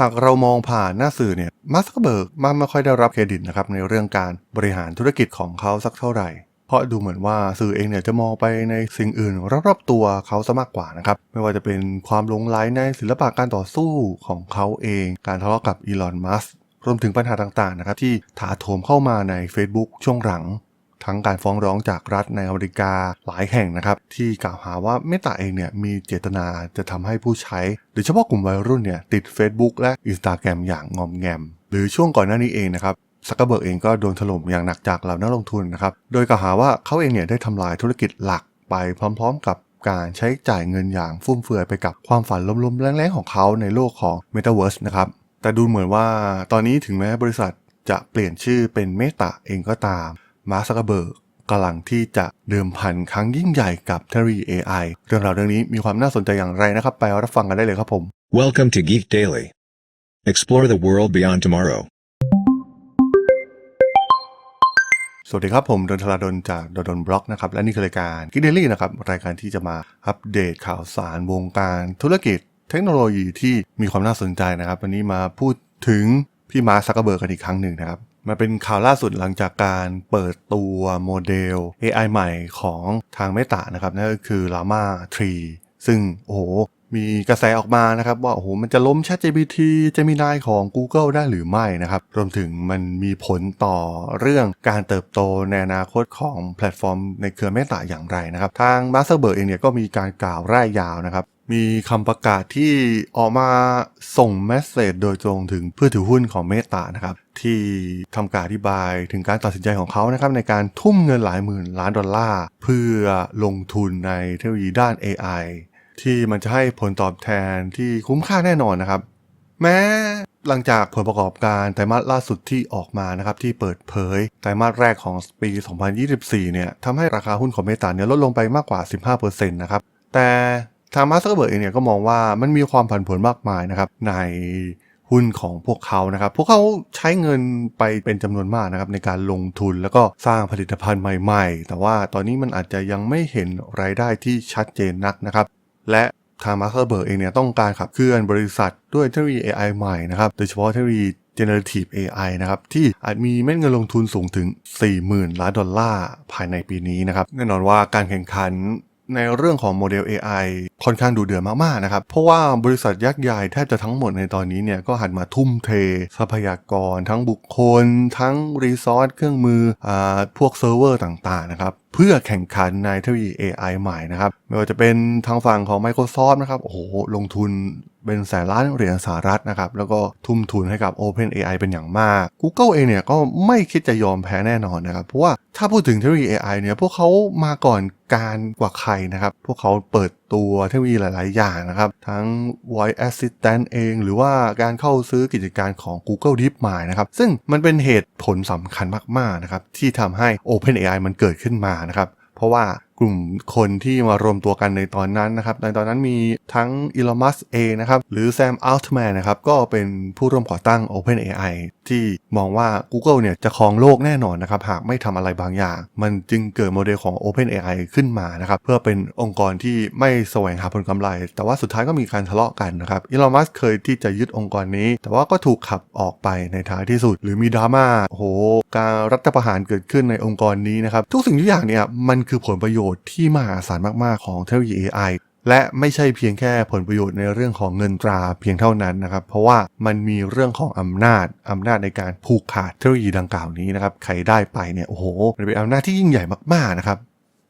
หากเรามองผ่านหน้าสื่อเนี่ยมาร์คเบิร์กมักไม่ค่อยได้รับเครดิตนะครับในเรื่องการบริหารธุรกิจของเขาสักเท่าไหร่ เพราะดูเหมือนว่าสื่อเองเนี่ยจะมองไปในสิ่งอื่นรอบๆตัวเขาซะมากกว่านะครับ ไม่ว่าจะเป็นความหลงไหลในศิลปะการต่อสู้ของเขาเอง การทะเลาะกับอีลอนมัสก์รวมถึงปัญหาต่างๆนะครับที่ถาโถมเข้ามาใน Facebook ช่วงหลัง ทั้งการฟ้องร้องจากรัฐในอเมริกาหลายแห่งนะครับ ที่กล่าวหาว่าเมตาเองเนี่ยมีเจตนาจะทำให้ผู้ใช้ โดยเฉพาะกลุ่มวัยรุ่นเนี่ยติด Facebook และ Instagram อย่างงอมแงม หรือช่วงก่อนหน้านี้เองนะครับซักเกอร์เบิร์กเองก็โดนถล่มอย่างหนักจากเหล่านักลงทุนนะครับ โดยกล่าวหาว่าเขาเองเนี่ยได้ทำลายธุรกิจหลักไปพร้อม ๆ กับการใช้จ่ายเงินอย่างฟุ่มเฟือยไปกับความฝันล้มๆแรงๆของเขาในโลกของ Metaverse นะครับ แต่ดูเหมือนว่าตอนนี้ถึงแม้บริษัทจะเปลี่ยนชื่อเป็นเมตาเองก็ตาม มาร์คซักเกอร์เบิร์กกำลังที่จะเดิมพันครั้งยิ่งใหญ่กับเทคโนโลยี AI เรื่องราวเรื่องนี้มีความน่าสนใจอย่างไรนะครับ ไปรับฟังกันได้เลยครับผม Welcome to Geek Daily. Explore the world beyond tomorrow. สวัสดีครับ ผมดนทลาดนจากดนบล็อกนะครับ และนี่คือรายการกิ d เดลี่นะครับ รายการที่จะมาอัปเดตข่าวสารวงการธุรกิจ เทคโนโลยีที่มีความน่าสนใจนะครับ วันนี้มาพูดถึงพี่มาร์คซักเกอร์เบิร์กกันอีกครั้งหนึ่งนะครับ มาเป็นข่าวล่าสุดหลังจากการเปิดตัวโมเดล AI ใหม่ของทางเมตานะครับนั่นก็คือ Llama 3 ซึ่งโอ้โหมีกระแสออกมานะครับว่าโอ้โหมันจะล้ม ChatGPT Gemini ของ Google ได้หรือไม่นะครับ รวมถึงมันมีผลต่อเรื่องการเติบโตในอนาคตของแพลตฟอร์มในเครือเมตาอย่างไรนะครับ ทางมาสเตอร์เบิร์กเองเนี่ยก็มีการกล่าวร่ายยาวนะครับ มีคำประกาศที่ออกมาส่งเมสเซจโดยตรงถึงผู้ถือหุ้นของเมตานะครับ ที่ทำการอธิบายถึงการตัดสินใจของเขานะครับ ในการทุ่มเงินหลายหมื่นล้านดอลลาร์ เพื่อลงทุนในเทคโนโลยีด้าน AI ที่มันจะให้ผลตอบแทนที่คุ้มค่าแน่นอนนะครับ แม้หลังจากผลประกอบการไตรมาสล่าสุดที่ออกมานะครับที่เปิดเผยไตรมาสแรกของปี 2024 เนี่ยทำให้ราคาหุ้นของเมตาเนี่ยลดลงไปมากกว่า 15%นะครับแต่ ทางมาสเตอร์เบิร์กเองเนี่ยก็มองว่ามันมีความผันผวนมากมายนะครับในหุ้นของพวกเขานะครับ พวกเขาใช้เงินไปเป็นจำนวนมากนะครับในการลงทุนแล้วก็สร้างผลิตภัณฑ์ใหม่ ๆ แต่ว่าตอนนี้มันอาจจะยังไม่เห็นรายได้ที่ชัดเจนนักนะครับ และทางมาสเตอร์เบิร์กเองเนี่ยต้องการขับเคลื่อนบริษัทด้วยเทคโนโลยี AI ใหม่นะครับ โดยเฉพาะเทคโนโลยี generative AI นะครับ ที่อาจมีเม็ดเงินลงทุนสูงถึง 40,000 ล้านดอลลาร์ภายในปีนี้นะครับ แน่นอนว่าการแข่งขัน ในเรื่องของโมเดล AI ค่อนข้างดูเดือดมากๆนะครับ เพราะว่าบริษัทยักษ์ใหญ่แทบจะทั้งหมดในตอนนี้เนี่ยก็หันมาทุ่มเท ทรัพยากร ทั้งบุคคล ทั้งรีซอสเครื่องมืออ่าพวกเซิร์ฟเวอร์ต่างๆนะครับเพื่อแข่งขันในเทคโนโลยี AI ใหม่นะครับ ไม่ว่าจะเป็นทางฝั่งของ Microsoft นะครับ โอ้โห ลงทุน เป็นแสนล้านเหรียญสหรัฐนะครับ แล้วก็ทุ่มทุนให้กับ Open AI เป็นอย่างมาก Google เองเนี่ยก็ไม่คิดจะยอมแพ้แน่นอนนะครับ เพราะว่าถ้าพูดถึงเทคโนโลยี AI เนี่ย พวกเขามาก่อนการกว่าใครนะครับ พวกเขาเปิดตัวเทคโนโลยีหลาย ๆ อย่างนะครับ ทั้ง Voice Assistant เอง หรือว่าการเข้าซื้อกิจการของ Google DeepMind นะครับ ซึ่งมันเป็นเหตุผลสำคัญมาก ๆ นะครับ ที่ทำให้ Open AI มันเกิดขึ้นมานะครับ เพราะว่า กลุ่มคนที่มารวมตัวกันในตอนนั้นนะครับ ในตอนนั้นมีทั้งอีลอมัสเองนะครับ หรือแซมอัลต์แมนนะครับ ก็เป็นผู้ร่วมก่อตั้ง OpenAI ที่มองว่า Google เนี่ยจะครองโลกแน่นอนนะครับหากไม่ทำอะไรบางอย่าง มันจึงเกิดโมเดลของ OpenAI ขึ้นมานะครับเพื่อเป็นองค์กรที่ไม่แสวงหาผลกำไร แต่ว่าสุดท้ายก็มีการทะเลาะกันนะครับอีลอมัสเคยที่จะยึดองค์กรนี้ แต่ว่าก็ถูกขับออกไปในท้ายที่สุด หรือมีดราม่าโอ้โห การรัฐประหารเกิดขึ้นในองค์กรนี้นะครับทุกสิ่งทุกอย่างเนี่ยมันคือผลประโยชน์ที่มหาศาลมากๆของเทคโนโลยี AI และไม่ใช่เพียงแค่ผลประโยชน์ในเรื่องของเงินตราเพียงเท่านั้นนะครับ เพราะว่ามันมีเรื่องของอำนาจอำนาจในการผูกขาดเทคโนโลยีดังกล่าวนี้นะครับใครได้ไปเนี่ยโอ้โหมันเป็นอำนาจที่ยิ่งใหญ่มากๆนะครับ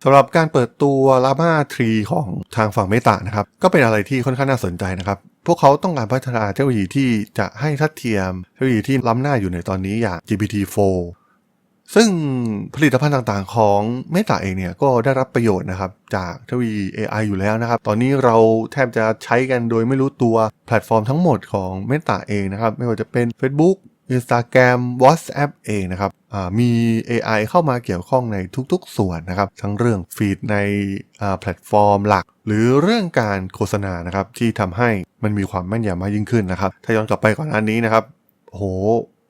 สำหรับการเปิดตัว Llama 3ของทางฝั่งเมตานะครับก็เป็นอะไรที่ค่อนข้างน่าสนใจนะครับพวกเขาต้องการพัฒนาเทคโนโลยีที่จะให้ทัดเทียมเทคโนโลยีที่ล้ำหน้าอยู่ในตอนนี้อย่าง GPT-4 ซึ่งผลิตภัณฑ์ต่างๆ ของเมตาเองเนี่ยก็ได้รับประโยชน์นะครับจากทคโนโลยี AI อยู่แล้วนะครับ ตอนนี้เราแทบจะใช้กันโดยไม่รู้ตัวแพลตฟอร์มทั้งหมดของเมตาเองนะครับ ไม่ว่าจะเป็น Facebook Instagram WhatsApp เองนะครับมี AI เข้ามาเกี่ยวข้องในทุกๆ ส่วนนะครับ ทั้งเรื่องฟีดในแพลตฟอร์มหลัก หรือเรื่องการโฆษณานะครับที่ทำให้มันมีความแม่นยำมากยิ่งขึ้นนะครับ ถ้าย้อนกลับไปก่อนอันนี้นะครับโห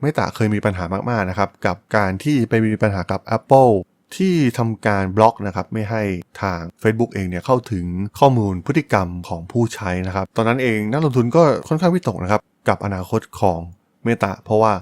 ไม่ตาเคยมีปัญหามากๆนะครับกับการที่ไปมีปัญหากับ Apple ที่ทำการบล็อกนะครับไม่ให้ทาง Facebook เองเนี่ยเข้าถึงข้อมูลพฤติกรรมของผู้ใช้นะครับ ตอนนั้นเองนักลงทุนก็ค่อนข้างวิตกนะครับกับอนาคตของเมตาเพราะว่า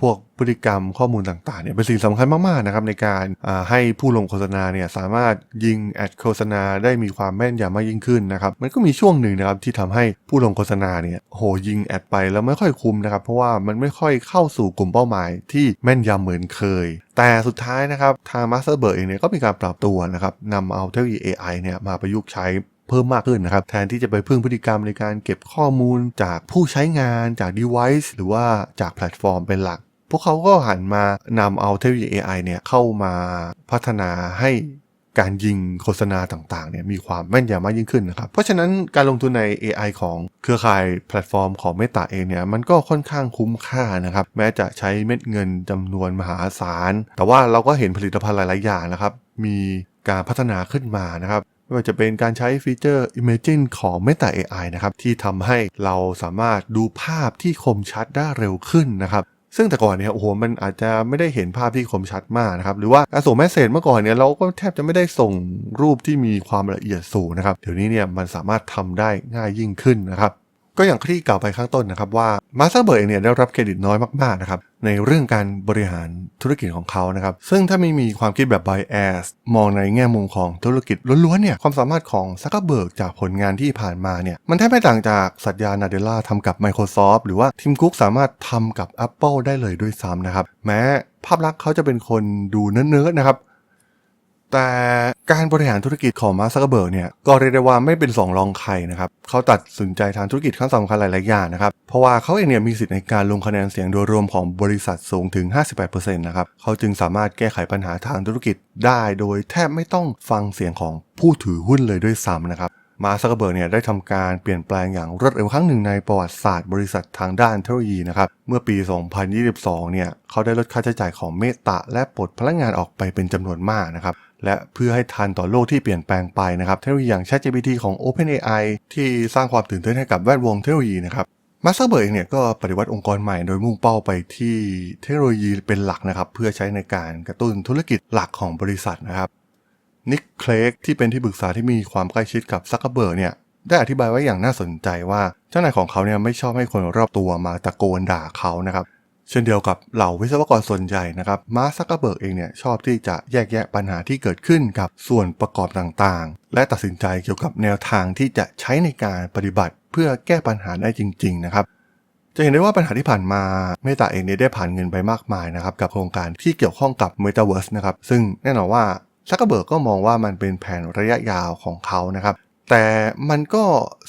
พวกพฤติกรรมข้อมูลต่างๆเนี่ยเป็นสิ่งสำคัญมากๆนะครับในการให้ผู้ลงโฆษณาเนี่ยสามารถยิงแอดโฆษณาได้มีความแม่นยำมากยิ่งขึ้นนะครับมันก็มีช่วงหนึ่งนะครับที่ทำให้ผู้ลงโฆษณาเนี่ยโหยิงแอดไปแล้วไม่ค่อยคุ้มนะครับเพราะว่ามันไม่ค่อยเข้าสู่กลุ่มเป้าหมายที่แม่นยำเหมือนเคย แต่สุดท้ายนะครับทาง Masterberg เองเนี่ยก็มีการปรับตัวนะครับนำเอาเทคโนโลยี AI เนี่ยมาประยุกต์ใช้ เพิ่มมากขึ้นนะครับ แทนที่จะไปพึ่งพฤติกรรมในการเก็บข้อมูลจากผู้ใช้งานจาก device หรือว่าจากแพลตฟอร์มเป็นหลัก พวกเขาก็หันมานำเอาเทคโนโลยี AI เนี่ยเข้ามาพัฒนาให้การยิงโฆษณาต่างๆเนี่ยมีความแม่นยำมากยิ่งขึ้นนะครับ เพราะฉะนั้นการลงทุนใน AI ของเครือข่ายแพลตฟอร์มของ Meta เองเนี่ยมันก็ค่อนข้างคุ้มค่านะครับ แม้จะใช้เม็ดเงินจำนวนมหาศาล แต่ว่าเราก็เห็นผลิตภัณฑ์หลายๆอย่างนะครับ มีการพัฒนาขึ้นมานะครับ ไม่ว่าจะเป็นการใช้ฟีเจอร์ Imaging ของ Meta AI นะครับ ที่ทำให้เราสามารถดูภาพที่คมชัดได้เร็วขึ้นนะครับซึ่งแต่ก่อนเนี่ยโอ้โหมันอาจจะไม่ได้เห็นภาพที่คมชัดมากนะครับหรือว่าการส่งแมสเซจเมื่อก่อนเนี่ยเราก็แทบจะไม่ได้ส่งรูปที่มีความละเอียดสูงนะครับเดี๋ยวนี้เนี่ยมันสามารถทำได้ง่ายยิ่งขึ้นนะครับ ก็อย่างที่กล่าวไปข้างต้นนะครับว่ามาสเตอร์เบิร์กเนี่ยได้รับเครดิตน้อยมากๆนะครับในเรื่องการบริหารธุรกิจของเขานะครับ ซึ่งถ้าไม่มีความคิดแบบ bias มองในแง่มุมของธุรกิจล้วนๆเนี่ยความสามารถของซักเกอร์เบิร์กจากผลงานที่ผ่านมาเนี่ยมันแทบไม่ต่างจากสัตยานาเดล่าทำกับ Microsoft หรือว่าทีมคุกสามารถทำกับ Apple ได้เลยด้วยซ้ำนะครับ แม้ภาพลักษณ์เขาจะเป็นคนดูเนื้อๆนะครับ แต่การบริหารธุรกิจของมาร์คซักเกอร์เบิร์กเนี่ยก็เรียกได้ว่าไม่เป็นสองรองใครนะครับเขาตัดสินใจทางธุรกิจขั้นสำคัญหลาย ๆ อย่างนะครับ เพราะว่าเขาเองเนี่ยมีสิทธิ์ในการลงคะแนนเสียงโดยรวมของบริษัทสูงถึง 58%นะครับเขาจึงสามารถแก้ไขปัญหาทางธุรกิจได้ โดยแทบไม่ต้องฟังเสียงของผู้ถือหุ้นเลยด้วยซ้ำนะครับ มาร์ซักเกอร์เบิร์กเนี่ยได้ทำการเปลี่ยนแปลงอย่างรวดเร็วครั้งหนึ่งในประวัติศาสตร์บริษัททางด้านเทคโนโลยีนะครับ เมื่อปี 2022 เนี่ยเขาได้ลดค่าใช้จ่ายของเมตาและปลดพนักงานออกไปเป็นจำนวนมากนะครับ และเพื่อให้ทันต่อโลกที่เปลี่ยนแปลงไปนะครับ เทคโนโลยีอย่าง ChatGPT ของ OpenAI ที่สร้างความตื่นเต้นให้กับแวดวงเทคโนโลยีนะครับมาสเตอร์เบิร์กเองเนี่ยก็ปฏิวัติองค์กรใหม่โดยมุ่งเป้าไปที่เทคโนโลยีเป็นหลักนะครับเพื่อใช้ในการกระตุ้นธุรกิจหลักของบริษัทนะครับ นิกเคลกที่เป็นที่ปรึกษาที่มีความใกล้ชิดกับซักเกอร์เบิร์กเนี่ยได้อธิบายไว้อย่างน่าสนใจว่าเจ้านายของเขาเนี่ยไม่ชอบให้คนรอบตัวมาตะโกนด่าเขานะครับเช่นเดียวกับเหล่าวิศวกรส่วนใหญ่นะครับมาร์ซักเกอร์เบิร์กเองเนี่ยชอบที่จะแยกแยะปัญหาที่เกิดขึ้นกับส่วนประกอบต่างๆ และตัดสินใจเกี่ยวกับแนวทางที่จะใช้ในการปฏิบัติ เพื่อแก้ปัญหาได้จริง ๆ นะครับ จะเห็นได้ว่าปัญหาที่ผ่านมาเมตาเองเนี่ยได้ผ่านเงินไปมากมายนะครับกับโครงการที่เกี่ยวข้องกับ Metaverse นะครับซึ่งแน่นอนว่า ซักเกอร์เบิร์กก็มองว่ามันเป็นแผนระยะยาวของเขานะครับ แต่มันก็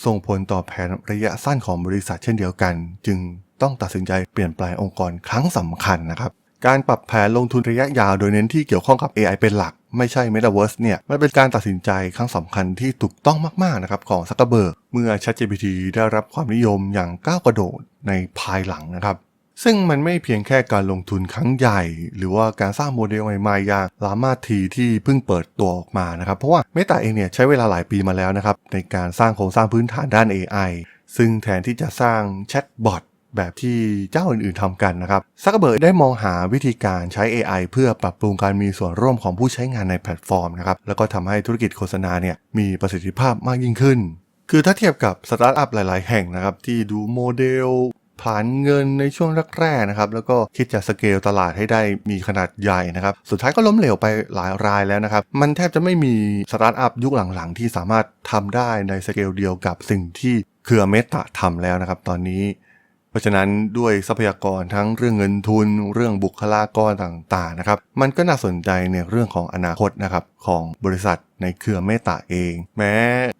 ส่งผลต่อแผนระยะสั้นของบริษัทเช่นเดียวกัน จึงต้องตัดสินใจเปลี่ยนแปลงองค์กรครั้งสำคัญนะครับ การปรับแผนลงทุนระยะยาวโดยเน้นที่เกี่ยวข้องกับ AI เป็นหลัก ไม่ใช่ Metaverse เนี่ย มันเป็นการตัดสินใจครั้งสำคัญที่ถูกต้องมากๆนะครับของซักเกอร์เบิร์กเมื่อ ChatGPT ได้รับความนิยมอย่างก้าวกระโดดในภายหลังนะครับ ซึ่งมันไม่เพียงแค่การลงทุนครั้งใหญ่ หรือว่าการสร้างโมเดลใหม่ๆอย่างลามาทีที่เพิ่งเปิดตัวออกมานะครับ เพราะว่าเมตาเองเนี่ยใช้เวลาหลายปีมาแล้วนะครับ ในการสร้างโครงสร้างพื้นฐานด้าน AI ซึ่งแทนที่จะสร้างแชทบอทแบบที่เจ้าอื่นๆทำกันนะครับซักเกอร์เบิร์ได้มองหาวิธีการใช้ AI เพื่อปรับปรุงการมีส่วนร่วมของผู้ใช้งานในแพลตฟอร์มนะครับแล้วก็ทำให้ธุรกิจโฆษณาเนี่ยมีประสิทธิภาพมากยิ่งขึ้น คือถ้าเทียบกับสตาร์ทอัพหลาย ๆ แห่งนะครับที่ดูโมเดล ผ่านเงินในช่วงแรกๆนะครับแล้วก็คิดจะสเกลตลาดให้ได้มีขนาดใหญ่นะครับสุดท้ายก็ล้มเหลวไปหลายรายแล้วนะครับมันแทบจะไม่มีสตาร์ทอัพยุคหลังๆ ที่สามารถทำได้ในสเกลเดียวกับสิ่งที่เครือเมตาทำแล้วนะครับตอนนี้เพราะฉะนั้นด้วยทรัพยากรทั้งเรื่องเงินทุน เรื่องบุคลากรต่างๆนะครับมันก็น่าสนใจในเรื่องของอนาคตนะครับของบริษัทในเครือเมตาเอง แม้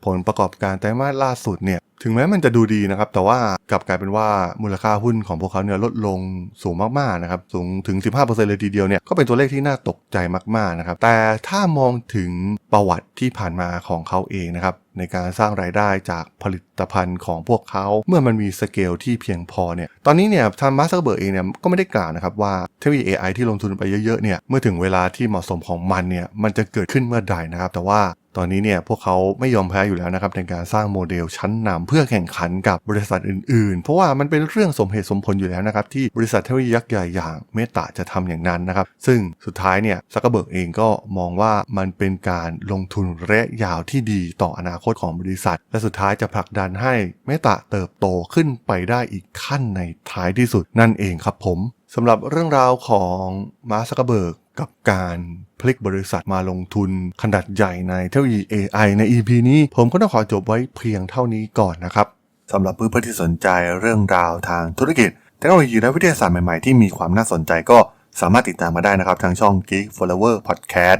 ผลประกอบการไตรมาสล่าสุดเนี่ย ถึงแม้มันจะดูดีนะครับ แต่ว่ากลับกลายเป็นว่ามูลค่าหุ้นของพวกเขาเนี่ยลดลงสูงมากๆนะครับ สูงถึง 15%เลยทีเดียวเนี่ยก็เป็นตัวเลขที่น่าตกใจมากๆนะครับ แต่ถ้ามองถึงประวัติที่ผ่านมาของเขาเองนะครับ ในการสร้างรายได้จากผลิตภัณฑ์ของพวกเขา เมื่อมันมีสเกลที่เพียงพอเนี่ยตอนนี้เนี่ยทางมาร์คซักเบิร์กเองเนี่ยก็ไม่ได้กล่าวนะครับว่าเทคโนโลยี AI ที่ลงทุนไปเยอะๆเนี่ยเมื่อถึงเวลาที่เหมาะสมของมันเนี่ยมันจะเกิดขึ้นเมื่อใดนะครับแต่ว่าตอนนี้เนี่ยพวกเขาไม่ยอมแพ้อยู่แล้วนะครับในการสร้างโมเดลชั้นนำเพื่อแข่งขันกับบริษัทอื่นๆ เพราะว่ามันเป็นเรื่องสมเหตุสมผลอยู่แล้วนะครับที่บริษัทเทคโนโลยียักษ์ใหญ่อย่างเมตาจะทำอย่างนั้นนะครับซึ่งสุดท้ายเนี่ยซักเบิร์กเองก็มองว่ามันเป็นการลงทุนระยะยาวที่ดีต่ออนาคตของบริษัท และสุดท้ายจะผลักดันให้เมตาเติบโตขึ้นไปได้อีกขั้นในท้ายที่สุดนั่นเองครับผมสำหรับเรื่องราวของมาร์ซักเบิร์กกับการพลิกบริษัทมาลงทุนขนาดใหญ่ในเทคโนโลยี AI ใน EP นี้ผมก็ต้องขอจบไว้เพียงเท่านี้ก่อนนะครับสำหรับเพื่อนๆที่สนใจเรื่องราวทางธุรกิจ เทคโนโลยีและวิทยาศาสตร์ใหม่ๆ ที่มีความน่าสนใจก็สามารถติดตามมาได้นะครับ ทางช่อง Geek Flower Podcast